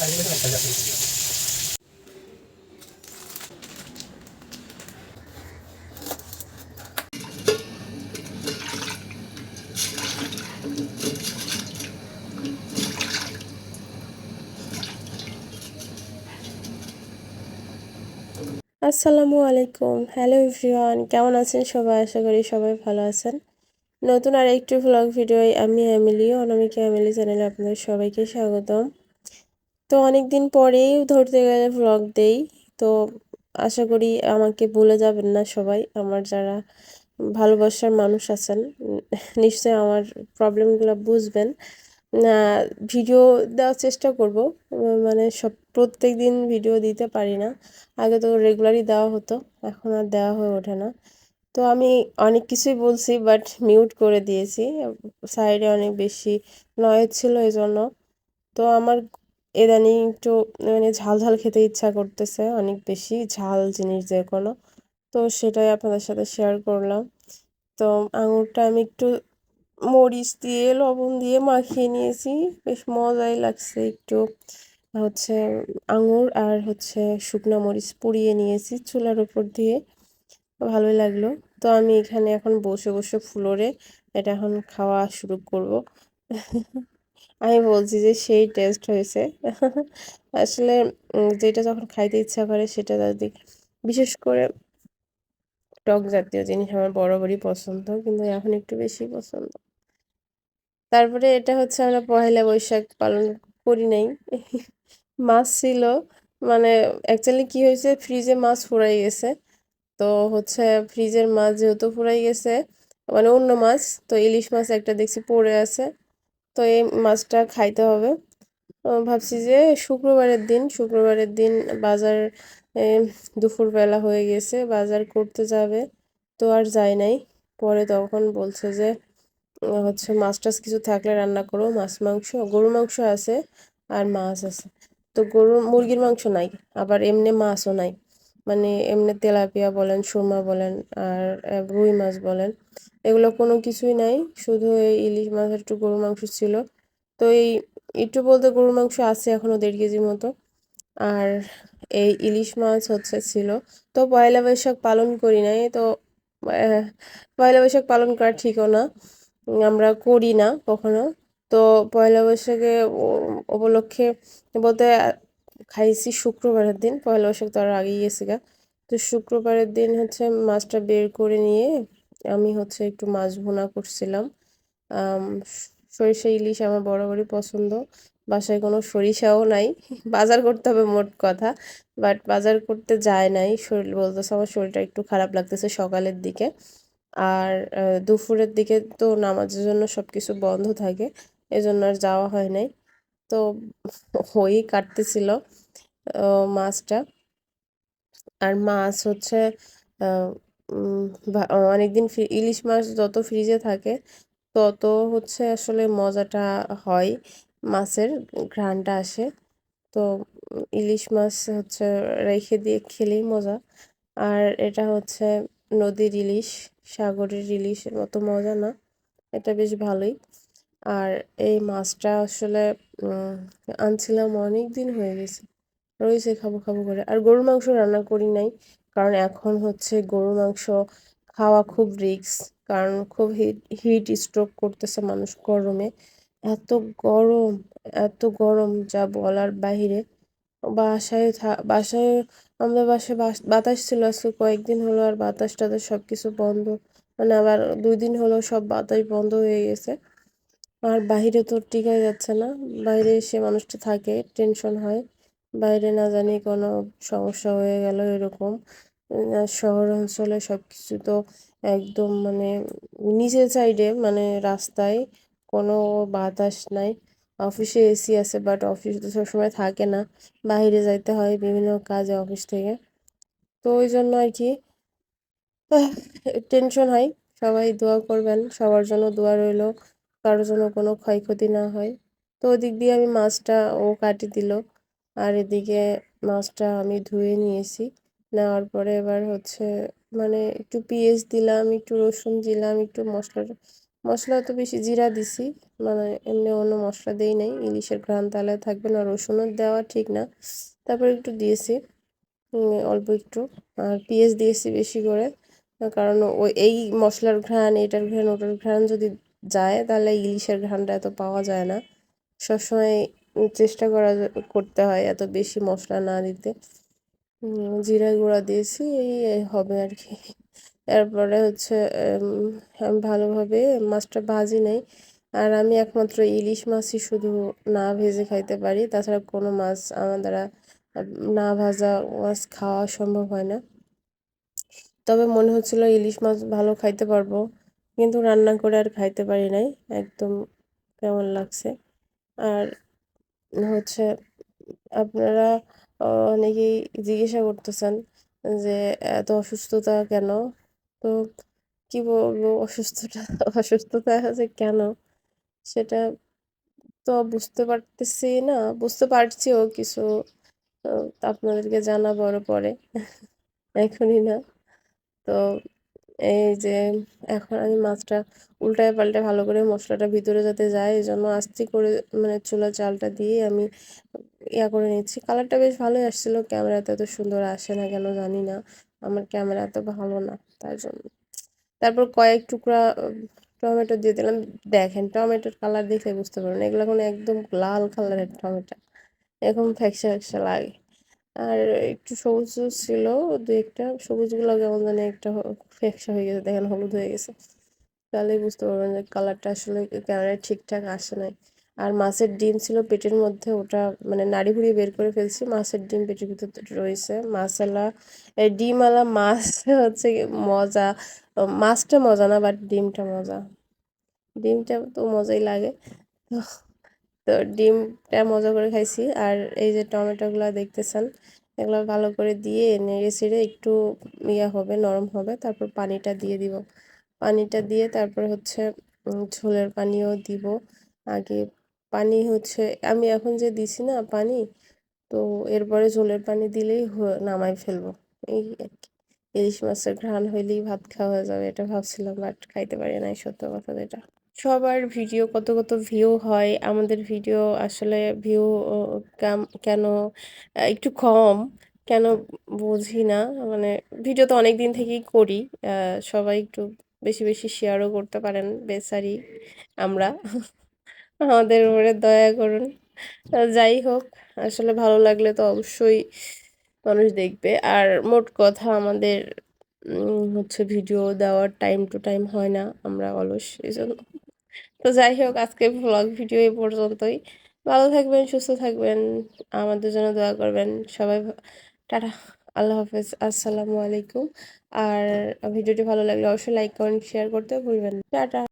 আসসালামু আলাইকুম। Hello everyone কেমন আছেন সবাই? আশা করি সবাই ভালো আছেন। নতুন আর একটি ভ্লগ ভিডিও আমি এমিলি অনামিকা এমিলি চ্যানেলে আপনাদের সবাইকে স্বাগতম। তো অনেক দিন পরেই ধরতে গেলে ভ্লগ দেই। তো আশা করি আমাকে ভুলে যাবেন না সবাই। আমার যারা ভালোবাসার মানুষ আছেন, নিশ্চয়ই আমার প্রবলেমগুলো বুঝবেন। ভিডিও দেওয়ার চেষ্টা করব। মানে সব প্রত্যেক দিন ভিডিও দিতে পারি না। আগে তো রেগুলারই দেওয়া হতো, এখন আর দেওয়া হয়ে ওঠে না। তো আমি অনেক কিছুই বলছি বাট মিউট করে দিয়েছি। সাইডে অনেক বেশি নয়েজ ছিল এই জন্য তো আমার এদানিং একটু মানে ঝাল ঝাল খেতে ইচ্ছা করতেছে, অনেক বেশি ঝাল জিনিস যে কোনো। তো সেটাই আপনাদের সাথে শেয়ার করলাম। তো আঙুরটা আমি একটু মরিচ দিয়ে, লবণ দিয়ে মাখিয়ে নিয়েছি। বেশ মজাই লাগছে একটু। হচ্ছে আঙুর আর হচ্ছে শুকনো মরিচ পুড়িয়ে নিয়েছি চুলার উপর দিয়ে। ভালোই লাগল। তো আমি এখানে এখন বসে বসে ফ্লোরে, এটা এখন খাওয়া শুরু করব। আমি বলছি যে সেই টেস্ট হয়েছে। আসলে যেটা যখন খাইতে ইচ্ছা করে সেটা যদি, বিশেষ করে টক জাতীয় জিনিস আমার বরাবরই পছন্দ, কিন্তু এখন একটু বেশি পছন্দ। তারপরে এটা হচ্ছে আমরা পহেলা বৈশাখ পালন করি নাই। মাছ ছিল মানে অ্যাকচুয়ালি কি হয়েছে ফ্রিজে মাছ ফুরাই গেছে। তো হচ্ছে ফ্রিজের মাছ যেহেতু ফুরাই গেছে মানে অন্য মাছ, তো ইলিশ মাছ একটা দেখছি পড়ে আছে। তো এই মাছটা খাইতে হবে। ভাবছি যে শুক্রবারের দিন শুক্রবারের দিন বাজার দুপুরবেলা হয়ে গেছে, বাজার করতে যাবে। তো আর যায় নাই। পরে তখন বলছে যে হচ্ছে মাছ টাছ কিছু থাকলে রান্না করো। মাছ, মাংস, গরুর মাংস আছে আর মাছ আছে। তো গরুর, মুরগির মাংস নাই, আবার এমনি মাছও নাই। মানে এমনি তেলাপিয়া বলেন, সুরমা বলেন আর রুই মাছ বলেন। এগুলো কোনো কিছুই নাই। শুধু এই ইলিশ মাছ একটু গরুর মাংস ছিল। তো এই একটু বলতে গরুর মাংস আছে এখনও দেড় কেজি মতো। আর এই ইলিশ মাছ হচ্ছে ছিল। তো পয়লা বৈশাখ পালন করি নাই। তো পয়লা বৈশাখ পালন করা ঠিকও না। আমরা করি না কখনো। তো পয়লা বৈশাখে উপলক্ষে বলতে, খাইছি শুক্রবারের দিন। পয়লা বৈশাখ তো আর আগেই গেছে গা। তো শুক্রবারের দিন হচ্ছে মাছটা বের করে নিয়ে আমি হচ্ছে একটু মাছ ভুনা করছিলাম। সরিষা ইলিশ আমার বরাবরই পছন্দ। বাসায় কোনো সরিষাও নাই। বাজার করতে হবে মোট কথা। বাট বাজার করতে যায় নাই। শরীর বলতেছে আমার শরীরটা একটু খারাপ লাগতেছে সকালের দিকে। আর দুপুরের দিকে তো নামাজের জন্য সব কিছু বন্ধ থাকে। এজন্য আর যাওয়া হয় নাই। তো ওই কাটতেছিল মাছটা। আর মাছ হচ্ছে অনেকদিন ইলিশ মাছ যত ফ্রিজে থাকে, তত হচ্ছে আসলে মজাটা হয়, মাছের ঘ্রাণটা আসে। তো ইলিশ মাছ হচ্ছে রেখে দিয়ে খেলেই মজা। আর এটা হচ্ছে নদীর ইলিশ, সাগরের ইলিশের মতো মজা না, এটা বেশ ভালোই। আর এই মাছটা আসলে আনছিলাম অনেক দিন হয়ে গেছে, রয়েছে খাব খাব করে। আর গরুর মাংস রান্না করি নাই কারণ এখন হচ্ছে গরুর মাংস খাওয়া খুব রিক্স কারণ খুব হিট হিট স্ট্রোক করতেছে মানুষ গরমে। এত গরম এত গরম যা বলার বাহিরে। বাসায় বাসায়, আমাদের বাসায় বাতাস ছিল আজকে কয়েকদিন হলো আর বাতাস টাতাস সব কিছু বন্ধ। মানে আবার দুই দিন হলো সব বাতাস বন্ধ হয়ে গেছে। আর বাহিরে তো টিকাই যাচ্ছে না। বাইরে এসে মানুষটা থাকে, টেনশন হয়। বাইরে না জানি কোনো সমস্যা হয়ে গেল এরকম। শহর অঞ্চলে সব কিছু তো একদম মানে নিচের সাইডে মানে রাস্তায় কোনো বাতাস নাই। অফিসে এসি আছে বাট অফিস তো সবসময় থাকে না। বাইরে যাইতে হয় বিভিন্ন কাজে অফিস থেকে। তো ওই জন্য আর কি টেনশন হয়। সবাই দোয়া করবেন, সবার জন্য দোয়া রইল, কারোর জন্য কোনো ক্ষয়ক্ষতি না হয়। তো ওদিক দিয়ে আমি মাছটা ও কাটি দিল, আর এদিকে মাছটা আমি ধুয়ে নিয়েছি। নেওয়ার পরে এবার হচ্ছে মানে একটু পেঁয়াজ দিলাম, একটু রসুন দিলাম, একটু মশলা মশলা তো বেশি জিরা দিছি। মানে এমনি অন্য মশলা দেই নাই, ইলিশের ঘ্রাণ তাহলে থাকবে না, রসুনও দেওয়া ঠিক না। তারপর একটু দিয়েছি অল্প একটু। আর পেঁয়াজ দিয়েছি বেশি করে, কারণ ওই এই মশলার ঘ্রাণ, এটার ঘ্রাণ, ওটার ঘ্রাণ যদি যায়, তাহলে ইলিশের ঘ্রাণটা এত পাওয়া যায় না। সবসময় চেষ্টা করা, করতে হয় এত বেশি মশলা না দিতে। জিরা গুঁড়া দিয়েছি, এই হবে আর কি এরপরে হচ্ছে ভালোভাবে মাছটা ভাজি নেই। আর আমি একমাত্র ইলিশ মাছই শুধু না ভেজে খাইতে পারি, তাছাড়া কোনো মাছ আমার দ্বারা না ভাজা মাছ খাওয়া সম্ভব হয় না। তবে মনে হচ্ছিল ইলিশ মাছ ভালো খাইতে পারব, কিন্তু রান্না করে আর খাইতে পারি নাই, একদম কেমন লাগছে। আর হচ্ছে, আপনারা অনেকেই জিজ্ঞাসা করতেছেন যে, এত অসুস্থতা কেন? তো কি বলব, অসুস্থতা অসুস্থতা আছে কেন? সেটা তো বুঝতে পারতেছি না, বুঝতে পারছিও কিছু আপনাদেরকে জানাব পরে, এখনই না। তো এই যে, এখন আমি মাছটা উল্টায় পাল্টে ভালো করে মশলাটা ভিতরে যাতে যায়, এই জন্য আস্তে করে মানে চুলা চালটা দিয়ে আমি ইয়া করে নিচ্ছি। কালারটা বেশ ভালোই আসছিল। ক্যামেরাতে এত সুন্দর আসে না কেন জানি না। আমার ক্যামেরা এত ভালো না তার জন্য। তারপর কয়েক টুকরা টমেটো দিয়ে দিলাম। দেখেন, টমেটোর কালার দেখলে বুঝতে পারবেন। এগুলো এখন একদম লাল কালারের টমেটো। এরকম ফ্যাকসা ফ্যাকসা লাগে। আর একটু সবুজ ছিল, দু একটা। সবুজগুলো কেমন জানি একটা ফ্যাকসা হয়ে গেছে। দেখেন, হলুদ হয়ে গেছে। তাহলেই বুঝতে পারবেন যে কালারটা আসলে ক্যামেরায় ঠিকঠাক আসে নাই। আর মাছের ডিম ছিল পেটের মধ্যে, ওটা মানে নাড়ি ভুড়ি বের করে ফেলছি, মাছের ডিম পেটের ভিতর রয়েছে। মাছালা ডিমওয়ালা মাছ হচ্ছে মজা। মাছটা মজা না বাট ডিমটা মজা। ডিমটা তো মজাই লাগে। তো তো ডিমটা মজা করে খাইছি। আর এই যে টমেটোগুলো দেখতেছেন, এগুলো ভালো করে দিয়ে নেড়ে ছেড়ে একটু ইয়া হবে, নরম হবে, তারপর পানিটা দিয়ে দিব। পানিটা দিয়ে তারপর হচ্ছে ঝোলের পানিও দিব। আগে পানি হচ্ছে, আমি এখন যে দিছি না পানি, তো এরপরে ঝোলের পানি দিলেই নামাই ফেলব। এই আর কি। ইলিশ মাছের ঘ্রাণ হইলেই ভাত খাওয়া হয়ে যাবে, এটা ভাবছিলাম বাট খাইতে পারি নাই, সত্য কথা যেটা। সবার ভিডিও কত কত ভিউ হয়, আমাদের ভিডিও আসলে ভিউ কেন একটু কম, কেন বুঝি না মানে ভিডিও তো অনেক দিন থেকেই করি সবাই একটু বেশি বেশি শেয়ারও করতে পারেন বেসারি আমরা। আমাদের উপরে দয়া করুন। যাই হোক, আসলে ভালো লাগলে তো অবশ্যই মানুষ দেখবে। আর মোট কথা আমাদের হচ্ছে ভিডিও দেওয়ার টাইম টু টাইম হয় না আমরা অলস এই জন্য তো যাই হোক, আজকে ব্লগ ভিডিও এই পর্যন্তই। ভালো থাকবেন, সুস্থ থাকবেন, আমাদের জন্য দোয়া করবেন। সবাই টাটা, আল্লাহ হাফেজ, আসসালামু আলাইকুম। আর ভিডিওটি ভালো লাগলে অবশ্যই লাইক কমেন্ট শেয়ার করতে ভুলবেন টাটা।